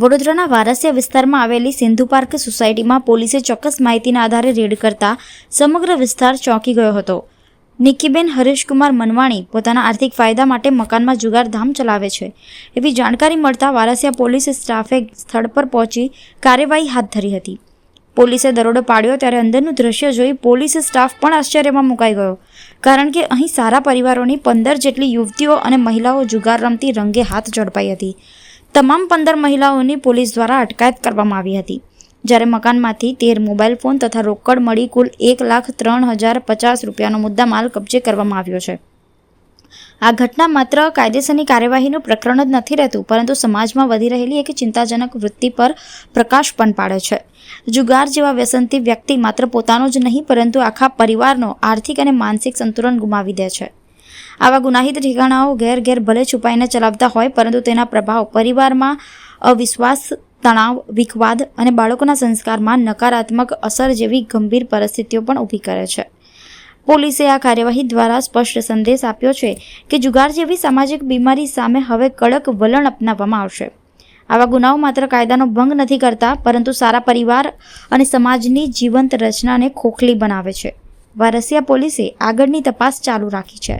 વડોદરાના વારસિયા વિસ્તારમાં આવેલી સિંધુ પાર્ક સોસાયટીમાં પોલીસે ચોક્કસ માહિતીના આધારે રેડ કરતા સમગ્ર વિસ્તાર ચોંકી ગયો હતો. નિકીબેન હરેશકુમાર મનવાણી પોતાના આર્થિક ફાયદા માટે મકાનમાં જુગારધામ ચલાવે છે. એવી જાણકારી મળતા વારસિયા પોલીસ સ્ટાફે સ્થળ પર પહોંચી કાર્યવાહી હાથ ધરી હતી. પોલીસે દરોડો પાડ્યો ત્યારે અંદરનું દ્રશ્ય જોઈ પોલીસ સ્ટાફ પણ આશ્ચર્યમાં મુકાઈ ગયો, કારણ કે અહીં સારા પરિવારોની પંદર જેટલી યુવતીઓ અને મહિલાઓ જુગાર રમતી રંગે હાથ ઝડપાઈ હતી. તમામ પંદર મહિલાઓની પોલીસ દ્વારા અટકાયત કરવામાં આવી હતી. જ્યારે મકાનમાંથી તેર મોબાઈલ ફોન તથા રોકડ મળી કુલ એક લાખ ત્રણ હજાર પચાસ રૂપિયાનો મુદ્દામાલ કબજે કરવામાં આવ્યો છે. આ ઘટના માત્ર કાયદેસરની કાર્યવાહીનું પ્રકરણ જ નથી રહેતું, પરંતુ સમાજમાં વધી રહેલી એક ચિંતાજનક વૃત્તિ પર પ્રકાશ પણ પાડે છે. જુગાર જેવા વ્યસનથી વ્યક્તિ માત્ર પોતાનો જ નહીં, પરંતુ આખા પરિવારનો આર્થિક અને માનસિક સંતુલન ગુમાવી દે છે. આવા ગુનાહિત ઠેકાણાઓ ઘેર ઘેર ભલે છુપાઈને ચલાવતા હોય, પરંતુ તેના પ્રભાવ પરિવારમાં અવિશ્વાસ, તણાવ, વિખવાદ અને બાળકોના સંસ્કારમાં નકારાત્મક અસર જેવી ગંભીર પરિસ્થિતિઓ પણ ઊભી કરે છે. પોલીસે આ કાર્યવાહી દ્વારા સ્પષ્ટ સંદેશ આપ્યો છે કે જુગાર જેવી સામાજિક બીમારી સામે હવે કડક વલણ અપનાવવામાં આવશે. આવા ગુનાઓ માત્ર કાયદાનો ભંગ નથી કરતા, પરંતુ સારા પરિવાર અને સમાજની જીવંત રચનાને ખોખલી બનાવે છે. વારસિયા પોલીસે આગળની તપાસ ચાલુ રાખી છે.